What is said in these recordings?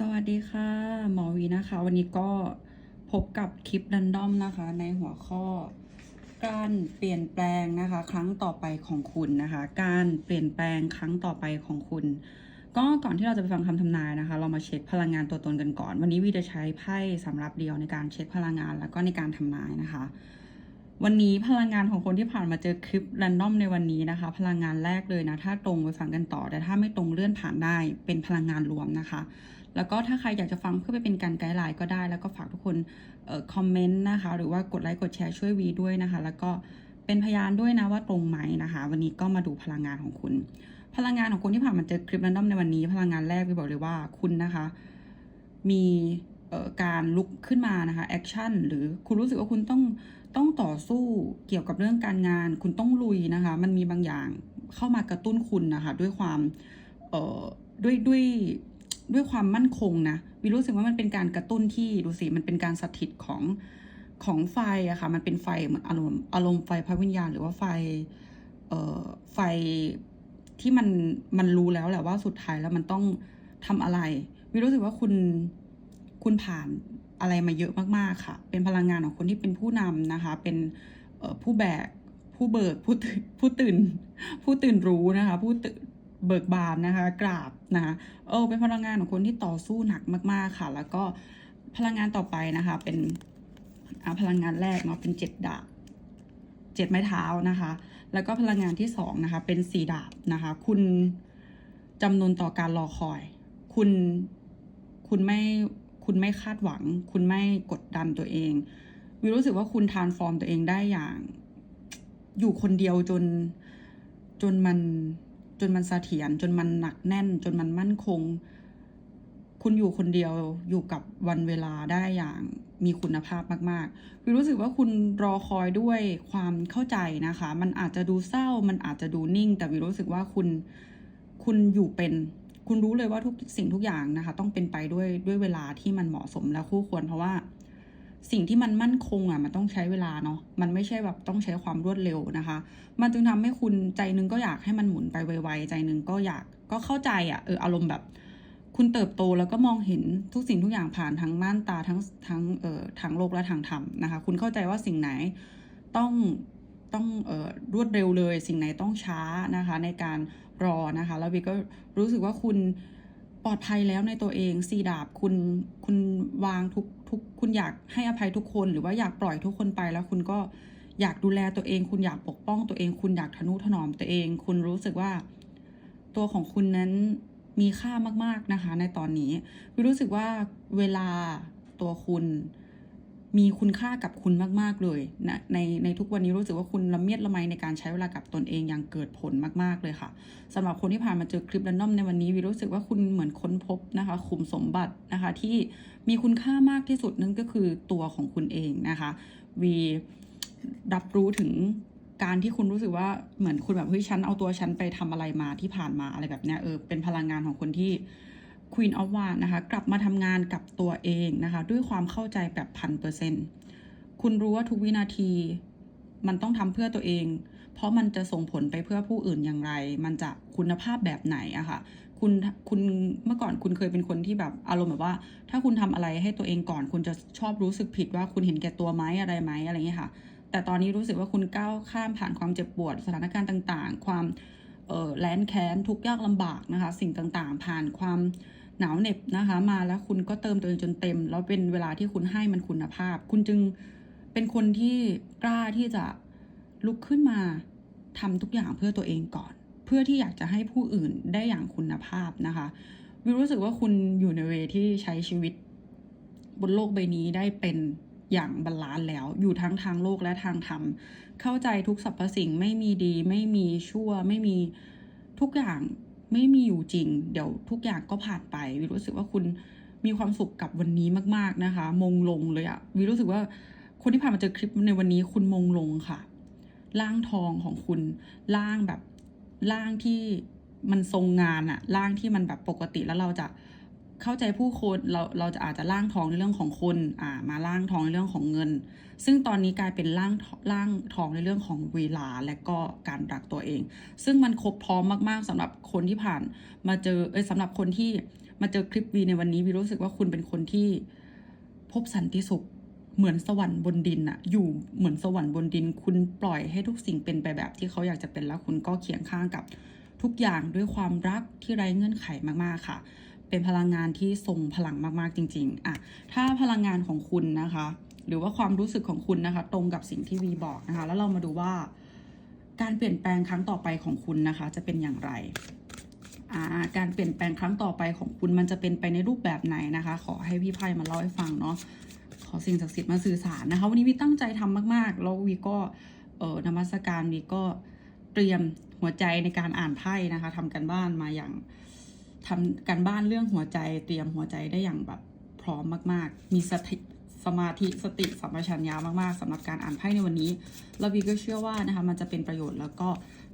สวัสดีค่ะ หมอวีนะคะ วันนี้ก็พบกับคลิปรันดอมนะคะ ในหัวข้อ การเปลี่ยนแปลงนะคะ ครั้งต่อไปของคุณนะคะ การเปลี่ยนแปลงครั้งต่อไปของคุณ ก็ก่อนที่เราจะไปฟังคำทำนายนะคะ เรามาเช็คพลังงานตัวตนกันก่อน วันนี้วีจะใช้ไพ่สำหรับเดียวในการเช็คพลังงานแล้วก็ในการทำนายนะคะ วันนี้พลังงานของคนที่ผ่านมาเจอคลิปรันดอมในวันนี้นะคะ พลังงานแรกเลยนะถ้าตรงไปฟังกันต่อ แต่ถ้าไม่ตรงเลื่อนผ่านได้เป็นพลังงานรวมนะคะ แล้วก็ถ้าใครอยากจะฟังเพื่อไปเป็นการไกด์ไลน์ก็ได้ แล้วก็ฝากทุกคนเอ่อคอมเมนต์นะคะ หรือว่ากดไลค์กดแชร์ช่วยวีด้วยนะคะ แล้วก็เป็นพยานด้วยนะว่าตรงไหมนะคะ วันนี้ก็มาดูพลังงานของคุณ พลังงานของคุณที่ผ่านมาเจอคลิปรันดอมในวันนี้ พลังงานแรกวีบอกเลยว่าคุณนะคะ มีเอ่อการลุกขึ้นมานะคะแอคชั่นหรือคุณรู้สึกว่าคุณต้องต้องต่อสู้เกี่ยวกับเรื่องการงาน คุณต้องลุยนะคะ มันมีบางอย่างเข้ามากระตุ้นคุณนะคะ ด้วยความเอ่อด้วยด้วย ด้วยความมั่นคงนะวิรู้สึกว่ามันเป็นการกระตุ้นที่ดูสิมันเป็นการสถิตของของไฟอะค่ะมันเป็นไฟเหมือนอารมณ์อารมณ์ไฟพระวิญญาณหรือว่าไฟเอ่อไฟที่มันมันรู้แล้วแหละว่าสุดท้ายแล้วมันต้องทำอะไร วิรู้สึกว่าคุณคุณผ่านอะไรมาเยอะมากๆค่ะ เป็นพลังงานของคนที่เป็นผู้นำนะคะ เป็นผู้แบกผู้เบิกผู้ตื่นผู้ตื่น ผู้ตื่นรู้นะคะ ผู้ตื่น เบิกบานนะคะ กราบนะคะเออเป็นพลังงานของคนที่ต่อสู้หนักมาก ๆ ค่ะ แล้วก็พลังงานต่อไปนะคะ เป็นพลังงานแรกเนาะเป็นเจ็ดดาบเจ็ดไม้เท้านะคะ แล้วก็พลังงานที่สองนะคะ เป็นสี่ดาบนะคะ คุณจำนวนต่อการรอคอย คุณคุณไม่คุณไม่คาดหวัง คุณไม่กดดันตัวเองวิรู้สึกว่าคุณทานฟอร์มตัวเองได้อย่าง อยู่คนเดียวจนจนมัน จนมันเสถียรจนมันหนักแน่น จนมันมั่นคง คุณอยู่คนเดียวอยู่กับวันเวลาได้อย่างมีคุณภาพมากๆวิวรู้สึกว่าคุณรอคอยด้วยความเข้าใจนะคะ มันอาจจะดูเศร้า มันอาจจะดูนิ่ง แต่วิรู้สึกว่าคุณคุณอยู่เป็น คุณรู้เลยว่าทุกสิ่งทุกอย่างนะคะ ต้องเป็นไปด้วยด้วยเวลาที่มันเหมาะสมและคู่ควรเพราะว่า สิ่งที่มันมั่นคงอะมันต้องใช้เวลาเนาะมันไม่ใช่แบบต้องใช้ความรวดเร็วนะคะ มันจึงทำให้คุณใจนึงก็อยากให้มันหมุนไปไวๆใจนึงก็อยากก็เข้าใจอะเอออารมณ์แบบ คุณเติบโตแล้วก็มองเห็นทุกสิ่งทุกอย่างผ่านทั้งม่านตาทั้งทั้งเอ่อทางโลกและทางธรรมนะคะ คุณเข้าใจว่าสิ่งไหนต้องต้องเอ่อรวดเร็วเลย สิ่งไหนต้องช้านะคะ ในการรอนะคะ แล้ววีก็รู้สึกว่าคุณ ปลอดภัยแล้วในตัวเองสีดาบคุณคุณวางทุกทุกคุณอยากให้อภัยทุกคน หรือว่าอยากปล่อยทุกคนไปแล้วคุณก็อยากดูแลตัวเอง คุณอยากปกป้องตัวเอง คุณอยากทนุถนอมตัวเอง คุณรู้สึกว่า ตัวของคุณนั้นมีค่ามาก ๆนะคะ ในตอนนี้คุณรู้สึกว่าเวลาตัวคุณ มีคุณค่ากับคุณมาก ๆ เลยนะในในทุกวันนี้รู้สึกว่าคุณละเมียดละไมในการใช้เวลากับตนเองอย่างเกิดผลมาก ๆ เลยค่ะสำหรับคนที่ผ่านมาเจอคลิปรันดอมในวันนี้วิรู้สึกว่าคุณเหมือนค้นพบนะคะขุมสมบัตินะคะที่มีคุณค่ามากที่สุดนั่นก็คือตัวของคุณเองนะคะวีรับรู้ถึงการที่คุณรู้สึกว่าเหมือนคุณแบบเฮ้ยฉันเอาตัวฉันไปทำอะไรมาที่ผ่านมาอะไรแบบเนี้ยเออเป็นพลังงานของคนที่ Queen of w a n d นะคะกลับมาทำงานกับตัวเองนะคะด้วยความเข้าใจแบบพันเปอร์เซ็นคุณรู้ว่าทุกวินาทีมันต้องทำเพื่อตัวเอง เพราะมันจะส่งผลไปเพื่อผู้อื่นอย่างไร มันจะคุณภาพแบบไหนอะค่ะคุณคุณเมื่อก่อนคุณเคยเป็นคนที่แบบอารมณ์แบบว่า ถ้าคุณทำอะไรให้ตัวเองก่อน คุณจะชอบรู้สึกผิดว่าคุณเห็นแก่ตัวไหมอะไรไหมอะไรอย่างเงี้ยค่ะ แต่ตอนนี้รู้สึกว่าคุณก้าวข้ามผ่านความเจ็บปวดสถานการณ์ต่าง ๆ ความเออแลนแค้นทุกยากลำบากนะคะ สิ่งต่างๆ ผ่านความ หนาวเหน็บนะคะ มาแล้วคุณก็เติมตัวเองจนเต็ม แล้วเป็นเวลาที่คุณให้มันคุณภาพ คุณจึงเป็นคนที่กล้าที่จะลุกขึ้นมาทำทุกอย่างเพื่อตัวเองก่อน เพื่อที่อยากจะให้ผู้อื่นได้อย่างคุณภาพนะคะวิรู้สึกว่าคุณอยู่ในเวที่ใช้ชีวิต บนโลกใบนี้ได้เป็นอย่างบาลานซ์แล้ว อยู่ทั้งทางโลกและทางธรรม เข้าใจทุกสรรพสิ่งไม่มีดี ไม่มีชั่ว ไม่มีทุกอย่าง ไม่มีอยู่จริง เดี๋ยวทุกอย่างก็ผ่านไป วิรู้สึกว่าคุณมีความสุขกับวันนี้มาก ๆนะคะ มงลงเลยอะวิรู้สึกว่าคนที่ผ่านมาเจอคลิปในวันนี้คุณมงลงค่ะ ร่างทองของคุณร่างแบบร่างที่มันทรงงานอะร่างที่มันแบบปกติแล้วเราจะ เข้าใจผู้คนเราเราจะอาจจะร่างทองในเรื่องของคนอ่ามาร่างทองในเรื่องของเงิน ซึ่งตอนนี้กลายเป็นร่างร่างทองในเรื่องของเวลาและก็การรักตัวเอง ซึ่งมันครบพร้อมมาก ๆสำหรับคนที่ผ่านมาเจอเอ้ยสำหรับคนที่มาเจอคลิปวีในวันนี้วีรู้สึกว่าคุณเป็นคนที่พบสันติสุขเหมือนสวรรค์บนดินอะอยู่เหมือนสวรรค์บนดิน คุณปล่อยให้ทุกสิ่งเป็นไปแบบที่เขาอยากจะเป็นแล้วคุณก็เคียงข้างกับทุกอย่างด้วยความรักที่ไร้เงื่อนไขมากๆค่ะ เป็นพลังงานที่ทรงพลังมากๆจริง ๆอะถ้าพลังงานของคุณนะคะ หรือว่าความรู้สึกของคุณนะคะ ตรงกับสิ่งที่วีบอกนะคะ แล้วเรามาดูว่า การเปลี่ยนแปลงครั้งต่อไปของคุณนะคะ จะเป็นอย่างไรการเปลี่ยนแปลงครั้งต่อไปของคุณมันจะเป็นไปในรูปแบบไหนนะคะ ขอให้พี่ไพ่มาเล่าให้ฟังเนาะขอสิ่งศักดิ์สิทธิ์มาสื่อสารนะคะ วันนี้วีตั้งใจทำมากๆ แล้ววีก็เออนมัสการวีก็เตรียมหัวใจในการอ่านไพ่นะคะทำกันบ้านมาอย่าง ทำกันบ้านเรื่องหัวใจเตรียมหัวใจได้อย่างแบบพร้อมมาก ๆ มีสติสมาธิสติสัมปชัญญะมาก ๆสำหรับการอ่านไพ่ในวันนี้แล้ววีก็เชื่อว่านะคะมันจะเป็นประโยชน์แล้วก็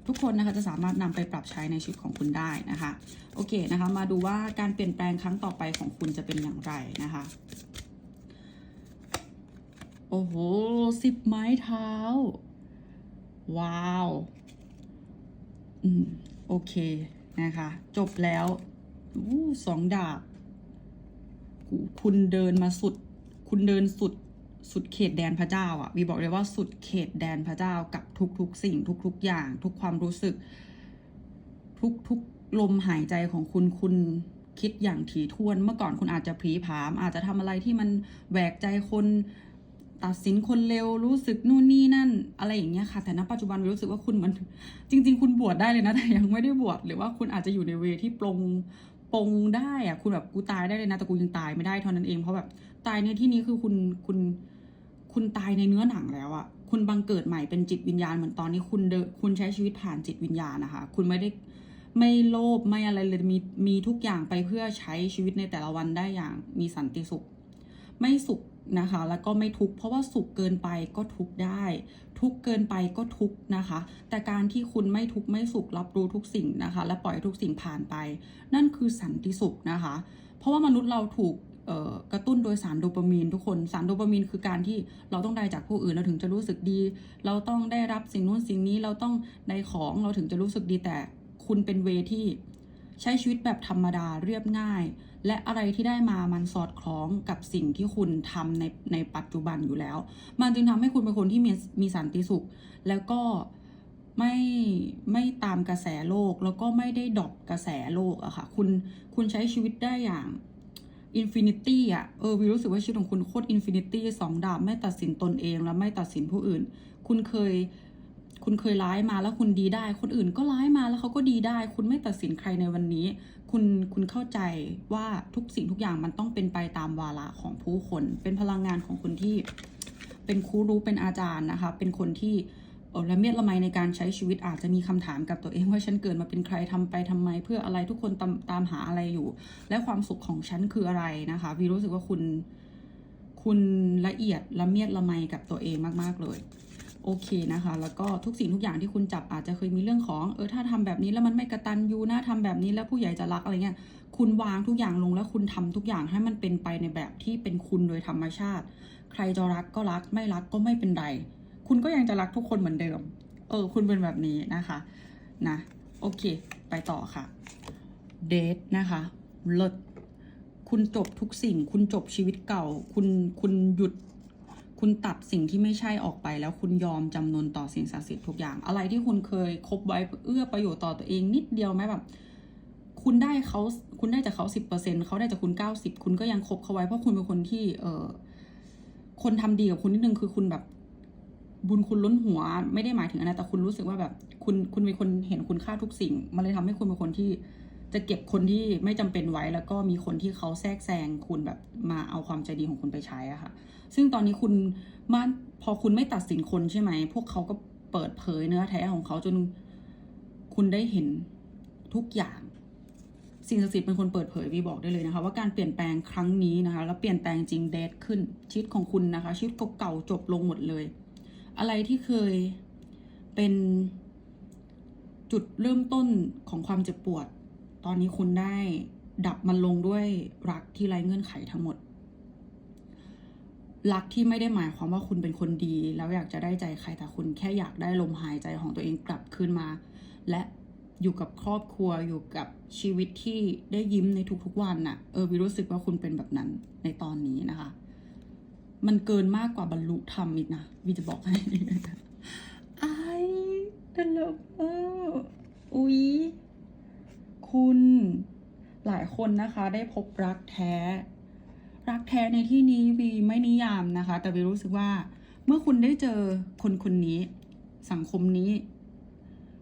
ทุกคนนะคะจะสามารถนำไปปรับใช้ในชีวิตของคุณได้นะคะ โอเคนะคะ มาดูว่าการเปลี่ยนแปลงครั้งต่อไปของคุณจะเป็นอย่างไรนะคะ โอ้โหสิบไม้เท้า ว้าว อืม โอเคนะคะ จบแล้ว อู้สองดาบ คุณเดินมาสุด คุณเดินสุด สุดเขตแดนพระเจ้าอะ่ะวีบอกเลยว่าสุดเขตแดนพระเจ้ากับทุกๆ สิ่ง ทุก ๆ อย่าง ทุกความรู้สึก ทุกๆลมหายใจของคุณคุณคิดอย่างถี่ถ้วนเมื่อก่อนคุณอาจจะผีผาม อาจจะทำอะไรที่มันแหวกใจคนตัดสินคนเร็วรู้สึกนู่นนี่นั่น อะไรอย่างเงี้ยค่ะ แต่ณปัจจุบันรู้สึกว่าคุณมันจริง ๆ คุณบวชได้เลยนะแต่ยังไม่ได้บวชหรือว่าคุณอาจจะอยู่ในเวที่ปรง ปรงได้อะคุณแบบกูตายได้เลยนะแต่กูยังตายไม่ได้เท่านั้นเองเพราะแบบตายในที่นี้คือคุณคุณ คุณตายในเนื้อหนังแล้วอะคุณบังเกิดใหม่เป็นจิตวิญญาณเหมือนตอนนี้คุณเดคุณใช้ชีวิตผ่านจิตวิญญาณนะคะคุณไม่ได้ไม่โลภไม่อะไรเลยมีมีทุกอย่างไปเพื่อใช้ชีวิตในแต่ละวันได้อย่างมีสันติสุข ไม่สุข นะคะ แล้วก็ไม่ทุกข์เพราะว่าสุขเกินไปก็ทุกข์ได้ ทุกข์เกินไปก็ทุกข์นะคะ แต่การที่คุณไม่ทุกข์ไม่สุขรับรู้ทุกสิ่งนะคะ และปล่อยทุกสิ่งผ่านไป นั่นคือสันติสุขนะคะ เพราะว่ามนุษย์เราถูกกระตุ้นโดยสารโดปามีนทุกคนสารโดปามีนคือการที่เราต้องได้จากผู้อื่นเราถึงจะรู้สึกดี เราต้องได้รับสิ่งนู้นสิ่งนี้เราต้องได้ของเราถึงจะรู้สึกดีแต่คุณเป็นเวที่ ใช้ชีวิตแบบธรรมดาเรียบง่าย และอะไรที่ได้มามันสอดคล้องกับสิ่งที่คุณทำในในปัจจุบันอยู่แล้ว มันจึงทำให้คุณเป็นคนที่มีมีสันติสุข แล้วก็ไม่ไม่ตามกระแสโลกแล้วก็ไม่ได้ดรอปกระแสโลกอะค่ะ คุณคุณใช้ชีวิตได้อย่างอินฟินิตี้อะเออวิรู้สึกว่าชีวิตของคุณโคตรอินฟินิตี้สองดาบไม่ตัดสินตนเองและไม่ตัดสินผู้อื่น คุณเคย คุณเคยร้ายมาแล้วคุณดีได้ คนอื่นก็ร้ายมาแล้วเขาก็ดีได้ คุณไม่ตัดสินใครในวันนี้ คุณคุณเข้าใจว่าทุกสิ่งทุกอย่างมันต้องเป็นไปตามวาระของผู้คน เป็นพลังงานของคนที่ เป็นครูรู้เป็นอาจารย์นะคะ เป็นคนที่เออละเมียดละไมในการใช้ชีวิตอาจจะมีคำถามกับตัวเองว่าฉันเกิดมาเป็นใครทำไปทำไม เพื่ออะไรทุกคนตามตามหาอะไรอยู่ และความสุขของฉันคืออะไรนะคะวีรู้สึกว่าคุณ คุณละเอียดละเมียดละไมกับตัวเองมาก ๆ เลย โอเคนะคะ แล้วก็ทุกสิ่งทุกอย่างที่คุณจับอาจจะเคยมีเรื่องของ เออถ้าทำแบบนี้แล้วมันไม่กระตันยูนะทำแบบนี้แล้วผู้ใหญ่จะรักอะไรเงี้ยคุณวางทุกอย่างลงแล้วคุณทำทุกอย่างให้มันเป็นไปในแบบที่เป็นคุณโดยธรรมชาติ ใครจะรักก็รักไม่รักก็ไม่เป็นไร คุณก็ยังจะรักทุกคนเหมือนเดิม เออ คุณเป็นแบบนี้นะคะนะโอเค ไปต่อค่ะเดทนะคะเลิศคุณจบทุกสิ่ง คุณจบชีวิตเก่า คุณคุณหยุด คุณตัดสิ่งที่ไม่ใช่ออกไป แล้วคุณยอมจำนนต่อสิ่งศักดิ์สิทธิ์ทุกอย่าง อะไรที่คุณเคยคบไว้เอื้อประโยชน์ต่อตัวเองนิดเดียวไหมแบบคุณได้เขาคุณได้จากเขาสิบเปอร์เซ็นเขาได้จากคุณเก้าสิบคุณก็ยังคบเขาไว้เพราะคุณเป็นคนที่ เออคนทำดีกับคุณนิดนึงคือคุณแบบบุญคุณล้นหัว ไม่ได้หมายถึงอะไรแต่คุณรู้สึกว่าแบบ คุณคุณเป็นคนเห็นคุณค่าทุกสิ่ง มันเลยทำให้คุณเป็นคนที่ จะเก็บคนที่ไม่จำเป็นไว้แล้วก็มีคนที่เขาแทรกแซงคุณแบบมาเอาความใจดีของคุณไปใช้อะค่ะ ซึ่งตอนนี้คุณมาพอคุณไม่ตัดสินคนใช่ไหม พวกเขาก็เปิดเผยเนื้อแท้ของเขาจนคุณได้เห็นทุกอย่าง สิ่งศักดิ์สิทธิ์เป็นคนเปิดเผยวีบอกได้เลยนะคะ ว่าการเปลี่ยนแปลงครั้งนี้นะคะ แล้วเปลี่ยนแปลงจริงเดทขึ้นชีวิตของคุณนะคะชีวิตเก่าๆจบลงหมดเลย อะไรที่เคยเป็นจุดเริ่มต้นของความเจ็บปวด ตอนนี้คุณได้ดับมันลงด้วยรักที่ไร้เงื่อนไขทั้งหมด รักที่ไม่ได้หมายความว่าคุณเป็นคนดี แล้วอยากจะได้ใจใครแต่คุณแค่อยากได้ลมหายใจของตัวเองกลับคืนมา และอยู่กับครอบครัวอยู่กับชีวิตที่ได้ยิ้มในทุกๆวันน่ะ เออวีรู้สึกว่าคุณเป็นแบบนั้นในตอนนี้นะคะ มันเกินมากกว่าบรรลุธรรมอีกนะวีจะบอกให้ไอ้ตลกเอออุ๊ย คุณหลายคนนะคะได้พบรักแท้ รักแท้ในที่นี้วีไม่นิยามนะคะ แต่วีรู้สึกว่าเมื่อคุณได้เจอคนคนนี้ สังคมนี้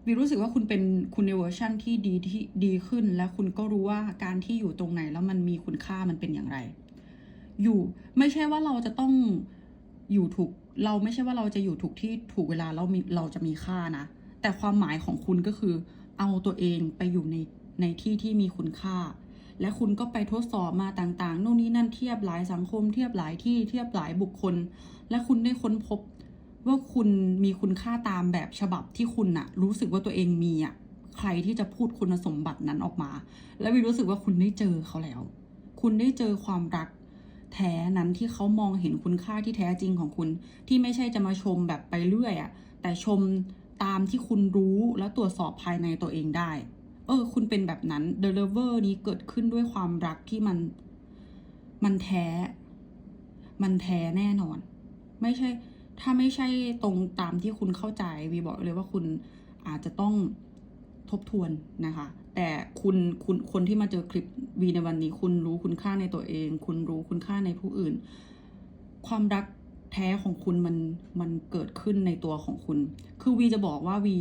วีรู้สึกว่าคุณเป็นคุณในเวอร์ชั่นที่ดีที่ดีขึ้น และคุณก็รู้ว่าการที่อยู่ตรงไหนแล้วมันมีคุณค่ามันเป็นอย่างไร อยู่ไม่ใช่ว่าเราจะต้องอยู่ถูกเราไม่ใช่ว่าเราจะอยู่ถูกที่ถูกเวลาเราเราจะมีค่านะ แต่ความหมายของคุณก็คือ เอาตัวเองไปอยู่ใน ในที่ที่มีคุณค่า และคุณก็ไปทดสอบมาต่างๆ โน่นนี่นั่นเทียบหลายสังคม เทียบหลายที่เทียบหลายบุคคล และคุณได้ค้นพบว่าคุณมีคุณค่าตามแบบฉบับที่คุณน่ะรู้สึกว่าตัวเองมีอะใครที่จะพูดคุณสมบัตินั้นออกมา แล้ววีรู้สึกว่าคุณได้เจอเขาแล้ว คุณได้เจอความรักแท้นั้นที่เขามองเห็นคุณค่าที่แท้จริงของคุณ ที่ไม่ใช่จะมาชมแบบไปเรื่อยอะแต่ชมตามที่คุณรู้และตรวจสอบภายในตัวเองได้ เออ คุณเป็นแบบนั้น The Lover นี้เกิดขึ้นด้วยความรักที่มัน มันแท้ มันแท้แน่นอน ไม่ใช่ ถ้าไม่ใช่ตรงตามที่คุณเข้าใจวีบอกเลยว่าคุณอาจจะต้องทบทวนนะคะ แต่คุณคุณคนที่มาเจอคลิปวีในวันนี้ คุณรู้คุณค่าในตัวเอง คุณรู้คุณค่าในผู้อื่น ความรักแท้ของคุณมันมันเกิดขึ้นในตัวของคุณ คือวีจะบอกว่าวี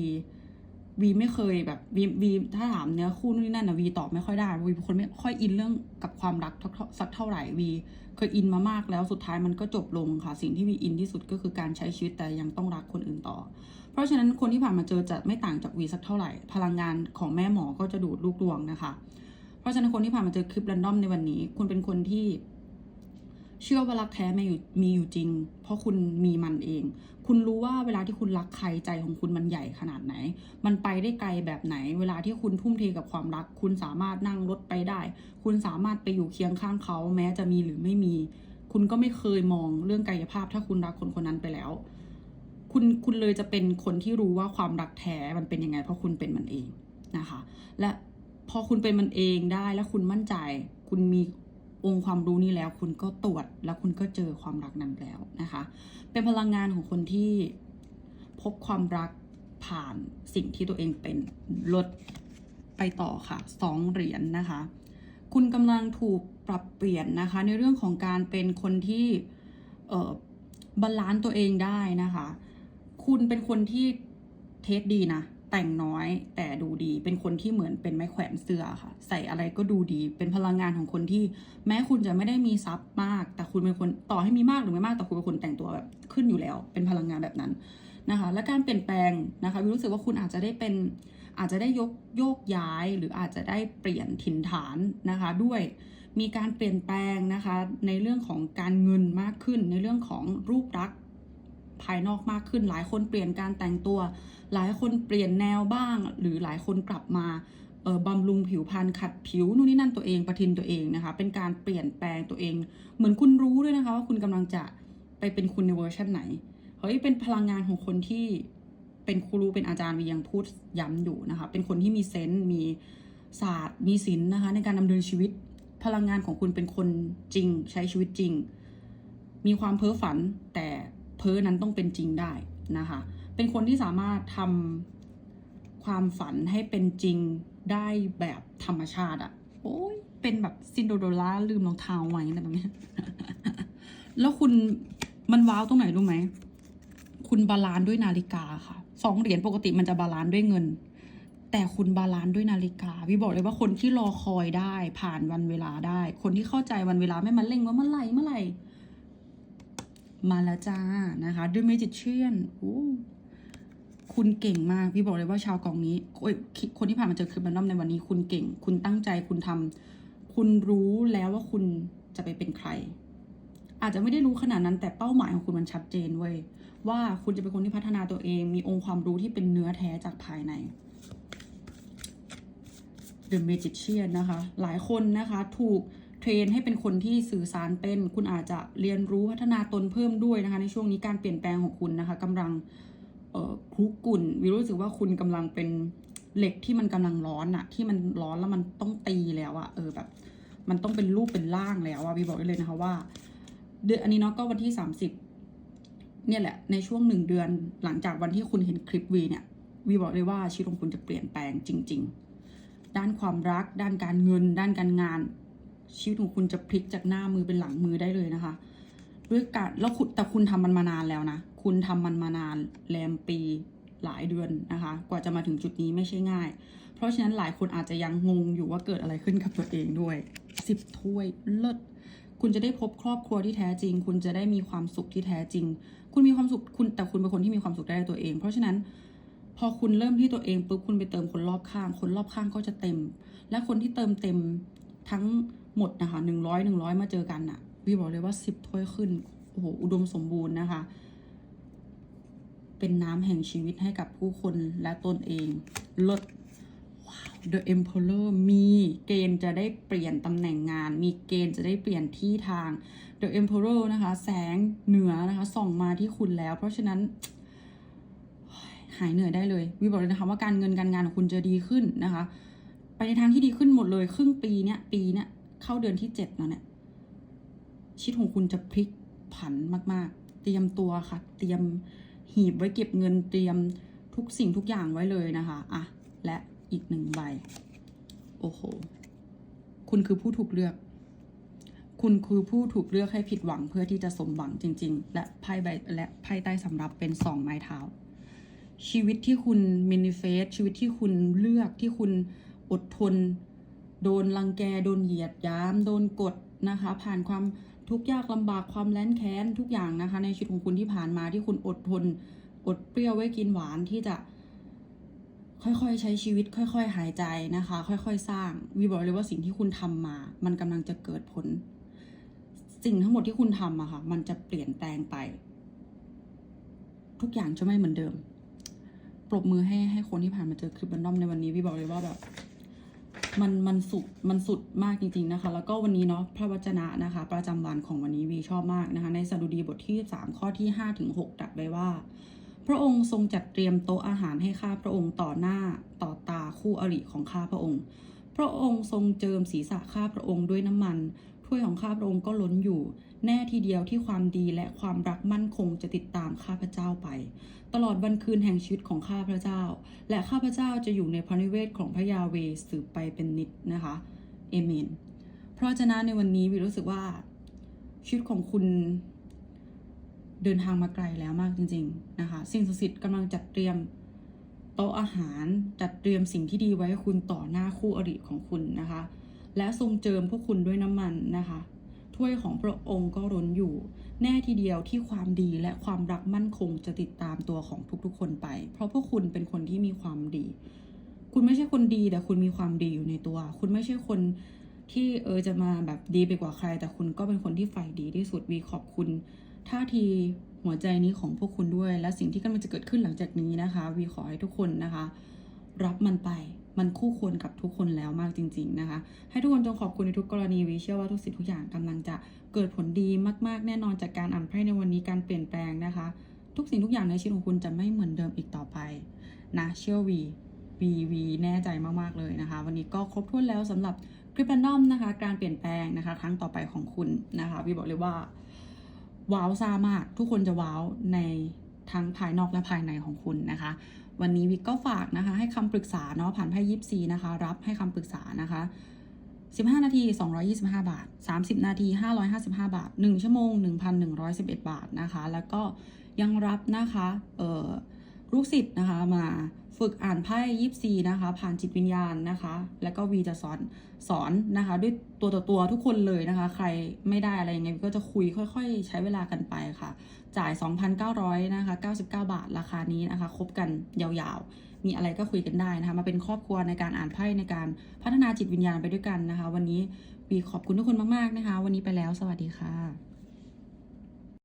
วีไม่เคยแบบวีวีถ้าถามเนื้อคู่นู่นนี่นั่นนะวีตอบไม่ค่อยได้วีเป็นคนไม่ค่อยอินเรื่องกับความรักสักเท่าไหร่วีเคยอินมามากแล้วสุดท้ายมันก็จบลงค่ะ สิ่งที่วีอินที่สุดก็คือการใช้ชีวิตแต่ยังต้องรักคนอื่นต่อ เพราะฉะนั้นคนที่ผ่านมาเจอจะไม่ต่างจากวีสักเท่าไหร่ พลังงานของแม่หมอก็จะดูดลูกดวงนะคะ เพราะฉะนั้นคนที่ผ่านมาเจอคลิปรันดอมในวันนี้ คุณเป็นคนที่ เชื่อว่ารักแท้มีอยู่มีอยู่จริง เพราะคุณมีมันเอง คุณรู้ว่าเวลาที่คุณรักใครใจของคุณมันใหญ่ขนาดไหน มันไปได้ไกลแบบไหน เวลาที่คุณทุ่มเทกับความรัก คุณสามารถนั่งรถไปได้ คุณสามารถไปอยู่เคียงข้างเขา แม้จะมีหรือไม่มี คุณก็ไม่เคยมองเรื่องกายภาพ ถ้าคุณรักคนคนนั้นไปแล้ว คุณคุณเลยจะเป็นคนที่รู้ว่าความรักแท้มันเป็นยังไง เพราะคุณเป็นมันเองนะคะ และพอคุณเป็นมันเองได้แล้วคุณมั่นใจ คุณมี องค์ความรู้นี้แล้วคุณก็ตรวจแล้วคุณก็เจอความรักนั้นแล้วนะคะ เป็นพลังงานของคนที่พบความรักผ่านสิ่งที่ตัวเองเป็นลดไปต่อค่ะสองเหรียญนนะคะ คุณกำลังถูกปรับเปลี่ยนนะคะ ในเรื่องของการเป็นคนที่เอ่อบาลานซ์ตัวเองได้นะคะ คุณเป็นคนที่เทสดีนะ แต่งน้อยแต่ดูดี เป็นคนที่เหมือนเป็นไม้แขวนเสื้อค่ะ ใส่อะไรก็ดูดี เป็นพลังงานของคนที่ แม้คุณจะไม่ได้มีทรัพย์มาก แต่คุณเป็นคนต่อให้มีมากหรือไม่มากแต่คุณเป็นคนแต่งตัวแบบขึ้นอยู่แล้ว เป็นพลังงานแบบนั้นนะคะ และการเปลี่ยนแปลงนะคะวิรู้สึกว่าคุณอาจจะได้เป็นอาจจะได้ยกโยกย้าย หรืออาจจะได้เปลี่ยนถิ่นฐานนะคะด้วยมีการเปลี่ยนแปลงนะคะในเรื่องของการเงินมากขึ้นในเรื่องของรูปลักษ ภายนอกมากขึ้น หลายคนเปลี่ยนการแต่งตัว หลายคนเปลี่ยนแนวบ้าง หรือหลายคนกลับมาบำรุงผิวพรรณขัดผิวนู่นนี่นั่นตัวเองประทินตัวเองนะคะ เป็นการเปลี่ยนแปลงตัวเอง เหมือนคุณรู้ด้วยนะคะว่าคุณกำลังจะไปเป็นคุณในเวอร์ชันไหนเฮ้ยเป็นพลังงานของคนที่เป็นครูเป็นอาจารย์วียังพูดย้ำอยู่นะคะ เป็นคนที่มีเซนส์มีศาสตร์มีศิลป์นะคะ ในการดำเนินชีวิต พลังงานของคุณเป็นคนจริง ใช้ชีวิตจริง มีความเพ้อฝันแต่ เพ้อนั้นต้องเป็นจริงได้นะคะ เป็นคนที่สามารถทำความฝันให้เป็นจริงได้แบบธรรมชาติอะโอ้ยเป็นแบบซินโดโรล่าลืมรองเท้าไว้นะตรงนี้ แล้วคุณมันว้าวตรงไหนรู้ไหม คุณบาลานด้วยนาฬิกาค่ะ สองเหรียญปกติมันจะบาลานด้วยเงิน แต่คุณบาลานด้วยนาฬิกา พี่บอกเลยว่าคนที่รอคอยได้ผ่านวันเวลาได้ คนที่เข้าใจวันเวลาไม่มาเร่งว่าเมื่อไหร่เมื่อไหร่ มาแล้วจ้านะคะด้วยเมจิเชียนคุณเก่งมาก พี่บอกเลยว่าชาวกองนี้ คนที่ผ่านมาเจอคลิปบันดอมในวันนี้ คุณเก่ง คุณตั้งใจคุณทำคุณรู้แล้วว่าคุณจะไปเป็นใคร อาจจะไม่ได้รู้ขนาดนั้น แต่เป้าหมายของคุณมันชัดเจนเว้ยว่าคุณจะเป็นคนที่พัฒนาตัวเอง มีองค์ความรู้ที่เป็นเนื้อแท้จากภายใน The Magician นะคะ หลายคนนะคะ ถูก เทรนให้เป็นคนที่สื่อสารเป็น คุณอาจจะเรียนรู้พัฒนาตนเพิ่มด้วยนะคะ ในช่วงนี้การเปลี่ยนแปลงของคุณนะคะกำลังคลุกกุ่นวิรู้สึกว่าคุณกำลังเป็นเหล็กที่มันกำลังร้อนอะที่มันร้อนแล้วมันต้องตีแล้วอะเออแบบ มันต้องเป็นรูปเป็นร่างแล้วอะวีบอกได้เลยนะคะว่า เดือนอันนี้เนาะก็วันที่สามสิบเนี่ยแหละ ในช่วงหนึ่งเดือนหลังจากวันที่คุณเห็นคลิปวีเนี่ยวีบอกเลยว่าชีวิตของคุณจะเปลี่ยนแปลงจริง ๆ ด้านความรัก ด้านการเงิน ด้านการงาน ชีวิตของคุณจะพลิกจากหน้ามือเป็นหลังมือได้เลยนะคะด้วยการแล้วคุณแต่คุณทำมันมานานแล้วนะ คุณทำมันมานานแรมปีหลายเดือนนะคะ กว่าจะมาถึงจุดนี้ไม่ใช่ง่าย เพราะฉะนั้นหลายคนอาจจะยังงงอยู่ว่าเกิดอะไรขึ้นกับตัวเองด้วยสิบถ้วยเลิศคุณจะได้พบครอบครัวที่แท้จริง คุณจะได้มีความสุขที่แท้จริง คุณมีความสุขคุณแต่คุณเป็นคนที่มีความสุขได้ตัวเอง เพราะฉะนั้นพอคุณเริ่มที่ตัวเองปุ๊บคุณไปเติมคนรอบข้าง คนรอบข้างก็จะเต็ม และคนที่เติมเต็มทั้ง หมดนะคะหนึ่งร้อยหนึ่งร้อยมาเจอกันน่ะวีบอกเลยว่าสิบถ้วยขึ้นโอ้โหอุดมสมบูรณ์นะคะ เป็นน้ำแห่งชีวิตให้กับผู้คนและตนเองลด The Emperor มีเกณฑ์จะได้เปลี่ยนตำแหน่งงาน มีเกณฑ์จะได้เปลี่ยนที่ทาง The Emperor นะคะ แสงเหนือนะคะ ส่องมาที่คุณแล้ว เพราะฉะนั้น หายเหนื่อยได้เลย วิบอกเลยนะคะว่าการเงินการงานของคุณจะดีขึ้นนะคะ ไปในทางที่ดีขึ้นหมดเลย ครึ่งปีเนี้ยปีเนี้ย เข้าเดือนที่เจ็ดแล้วเนี่ยชีวิตของคุณจะพลิกผันมาก ๆ เตรียมตัวค่ะ เตรียมหีบไว้เก็บเงินเตรียมทุกสิ่งทุกอย่างไว้เลยนะคะอะและอีกหนึ่งใบ โอ้โห คุณคือผู้ถูกเลือก คุณคือผู้ถูกเลือกให้ผิดหวังเพื่อที่จะสมหวังจริง ๆ และไพ่ใบและไพ่ใต้สำรับเป็นสองไม้เท้า ชีวิตที่คุณมินิเฟสชีวิตที่คุณเลือกที่คุณอดทน โดนรังแกโดนเหยียดย้ำโดนกดนะคะ ผ่านความทุกข์ยากลำบากความแร้นแค้นทุกอย่างนะคะ ในชีวิตของคุณที่ผ่านมาที่คุณอดทน อดเปรี้ยวไว้กินหวานที่จะ ค่อยๆ ใช้ชีวิต ค่อย ๆ หายใจนะคะ ค่อย ๆ สร้างวีบอกเลยว่าสิ่งที่คุณทำมา มันกำลังจะเกิดผล สิ่งทั้งหมดที่คุณทำอะค่ะ มันจะเปลี่ยนแปลงไป ทุกอย่างจะไม่เหมือนเดิม ปรบมือให้ให้คนที่ผ่านมาเจอคลิปบันดอมในวันนี้วีบอกเลยว่าแบบ มันมันสุดมันสุดมากจริง ๆนะคะ แล้วก็วันนี้เนาะพระวจนะนะคะ ประจำวันของวันนี้วีชอบมากนะคะ ในสดุดีบทที่3ข้อที่5ถึง6ตรัสไว้ว่า พระองค์ทรงจัดเตรียมโต๊ะอาหารให้ข้าพระองค์ต่อหน้าต่อตาคู่อริของข้าพระองค์ พระองค์ทรงเจิมศีรษะข้าพระองค์ด้วยน้ำมัน ถ้วยของข้าพระองค์ก็ล้นอยู่ แน่ทีเดียวที่ความดีและความรักมั่นคงจะติดตามข้าพเจ้าไป ตลอดวันคืนแห่งชีวิตของข้าพระเจ้า และข้าพเจ้าจะอยู่ในพระนิเวศของพระยาเวสืบไปเป็นนิจนะคะเอเมน เพราะฉะนั้นในวันนี้วิรู้สึกว่าชีวิตของคุณเดินทางมาไกลแล้วมากจริง ๆนะคะ สิ่งศักดิ์สิทธิ์กำลังจัดเตรียมโต๊ะอาหารจัดเตรียมสิ่งที่ดีไว้ให้คุณต่อหน้าคู่อริของคุณนะคะ และทรงเจิมพวกคุณด้วยน้ำมันนะคะ ถ้วยของพระองค์ก็ร้นอยู่ แน่ทีเดียวที่ความดีและความรักมั่นคงจะติดตามตัวของทุกๆ คนไป เพราะพวกคุณเป็นคนที่มีความดี คุณไม่ใช่คนดีแต่คุณมีความดีอยู่ในตัว คุณไม่ใช่คนที่เออจะมาแบบดีไปกว่าใคร แต่คุณก็เป็นคนที่ฝ่ายดีที่สุดวีขอบคุณท่าทีหัวใจนี้ของพวกคุณด้วย และสิ่งที่กำลังจะเกิดขึ้นหลังจากนี้นะคะวีขอให้ทุกคนนะคะ รับมันไป มันคู่ควรกับทุกคนแล้วมากจริง ๆนะคะ ให้ทุกคนจงขอบคุณในทุกกรณีวีเชื่อว่าทุกสิ่งทุกอย่างกำลังจะเกิดผลดีมากๆ แน่นอนจากการอ่านไพ่ในวันนี้การเปลี่ยนแปลงนะคะ ทุกสิ่งทุกอย่างในชีวิตของคุณจะไม่เหมือนเดิมอีกต่อไปนะเชื่อวีวีวีแน่ใจมากๆเลยนะคะ วันนี้ก็ครบถ้วนแล้วสำหรับคลิปแรนดอมนะคะ การเปลี่ยนแปลงนะคะ ครั้งต่อไปของคุณนะคะวีบอกเลยว่าว้าวซ่ามาก ทุกคนจะว้าวในทั้งภายนอกและภายในของคุณนะคะ วันนี้วิกก็ฝากนะคะ ให้คำปรึกษาเนาะผ่านไพ่ยิปซีนะคะ รับให้คำปรึกษานะคะ 15 นาที 225 บาท 30 นาที 555 บาท 1 ชั่วโมง 1,111 บาทนะคะ แล้วก็ยังรับนะคะเออลูกศิษย์นะคะมา ฝึกอ่านไพ่ยิปซีนะคะ ผ่านจิตวิญญาณนะคะ แล้วก็วีจะสอนสอนนะคะ ด้วยตัวต่อตัวทุกคนเลยนะคะ ใครไม่ได้อะไรยังไงก็จะคุยค่อย ๆ ใช้เวลากันไปค่ะ จ่าย 2,900นะคะ99 บาทราคานี้นะคะคบกันยาวๆ มีอะไรก็คุยกันได้นะคะ มาเป็นครอบครัวในการอ่านไพ่ในการพัฒนาจิตวิญญาณไปด้วยกันนะคะ วันนี้วีขอบคุณทุกคนมากๆนะคะ วันนี้ไปแล้วสวัสดีค่ะ